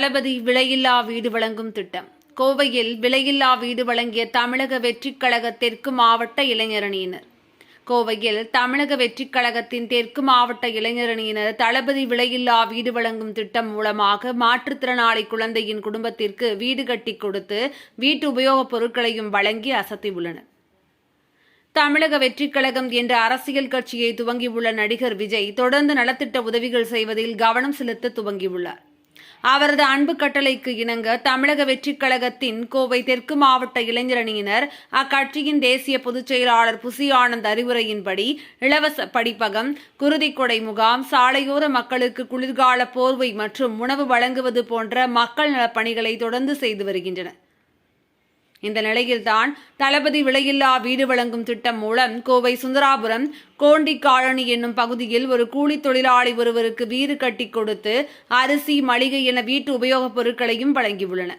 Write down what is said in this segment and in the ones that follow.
தளபதி விலையில்லா வீடு வழங்கும் திட்டம். கோவையில் விலையில்லா வீடு வழங்கிய தமிழக வெற்றிக் கழக தெற்கு மாவட்ட இளைஞரணியினர். கோவையில் தமிழக வெற்றிக் கழகத்தின் தெற்கு மாவட்ட இளைஞரணியினர் தளபதி விலையில்லா வீடு வழங்கும் திட்டம் மூலமாக மாற்றுத்திறனாளி குழந்தையின் குடும்பத்திற்கு வீடு கட்டி கொடுத்து வீட்டு உபயோகப் பொருட்களையும் வழங்கி அசத்தியுள்ளனர். தமிழக வெற்றிக் கழகம் என்ற அரசியல் கட்சியை துவங்கியுள்ள நடிகர் விஜய் தொடர்ந்து நலத்திட்ட உதவிகள் செய்வதில் கவனம் செலுத்த துவங்கியுள்ளார். அவரது அன்பு கட்டளைக்கு இணங்க தமிழக வெற்றிக் கழகத்தின் கோவை தெற்கு மாவட்ட இளைஞரணியினர் அக்கட்சியின் தேசிய பொதுச் செயலாளர் புசி ஆனந்த் அறிவுரையின்படி இலவச படிப்பகம் குருதிக்கொடை முகாம் சாலையோர மக்களுக்கு குளிர்கால போர்வை மற்றும் உணவு வழங்குவது போன்ற மக்கள் நலப்பணிகளை தொடர்ந்து செய்து வருகின்றனர். இந்த நிலையில்தான் தளபதி விலையில்லா வீடு வழங்கும் திட்டம் மூலம் கோவை சுந்தராபுரம் கோண்டி காலனி என்னும் பகுதியில் ஒரு கூலி தொழிலாளி ஒருவருக்கு வீடு கட்டி கொடுத்து அரிசி மளிகை என வீட்டு உபயோகப் பொருட்களையும் வழங்கியுள்ளன.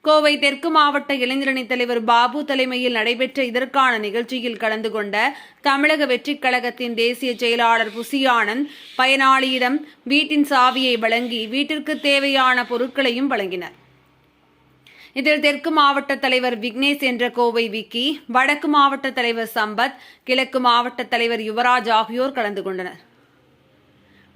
கோவை தெற்கு மாவட்ட இளைஞரணி தலைவர் பாபு தலைமையில் நடைபெற்ற இதற்கான நிகழ்ச்சியில் கலந்து கொண்ட தமிழக வெற்றிக் கழகத்தின் தேசிய செயலாளர் புசியானந்த் பயனாளியிடம் வீட்டின் சாவியை வழங்கி வீட்டிற்கு தேவையான பொருட்களையும் வழங்கினர். இதில் தெற்கு மாவட்ட தலைவர் விக்னேஷ் என்ற கோவை விக்கி வடக்கு மாவட்ட தலைவர் சம்பத் கிழக்கு மாவட்ட தலைவர் யுவராஜ் ஆகியோர் கலந்து கொண்டனர்.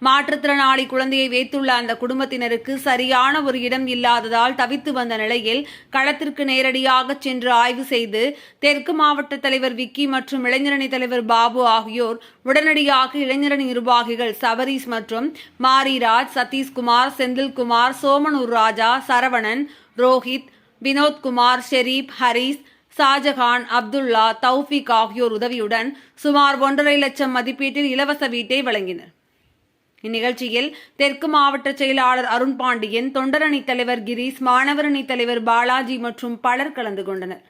மாற்றுத்திறனாளி குழந்தையை வைத்துள்ள அந்த குடும்பத்தினருக்கு சரியான ஒரு இடம் இல்லாததால் தவித்து வந்த நிலையில் களத்திற்கு நேரடியாக சென்று ஆய்வு செய்து தெற்கு மாவட்ட தலைவர் விக்கி மற்றும் இளைஞரணி தலைவர் பாபு ஆகியோர் உடனடியாக இளைஞரணி நிர்வாகிகள் சபரீஸ் மற்றும் மாரிராஜ் சதீஷ்குமார் செந்தில்குமார் சோமனூர் ராஜா சரவணன் ரோஹித் வினோத்குமார் ஷெரீப் ஹரீஸ் ஷாஜகான் அப்துல்லா தௌஃபிக் ஆகியோர் உதவியுடன் சுமார் ஒன்றரை லட்சம் மதிப்பீட்டில் இலவச வீட்டை வழங்கினர். இந்நிகழ்ச்சியில் தெற்கு மாவட்ட செயலாளர் அருண் பாண்டியன் தொண்டரணி தலைவர் கிரீஸ் மாணவரணி தலைவர் பாலாஜி மற்றும் பலர் கலந்து கொண்டனர்.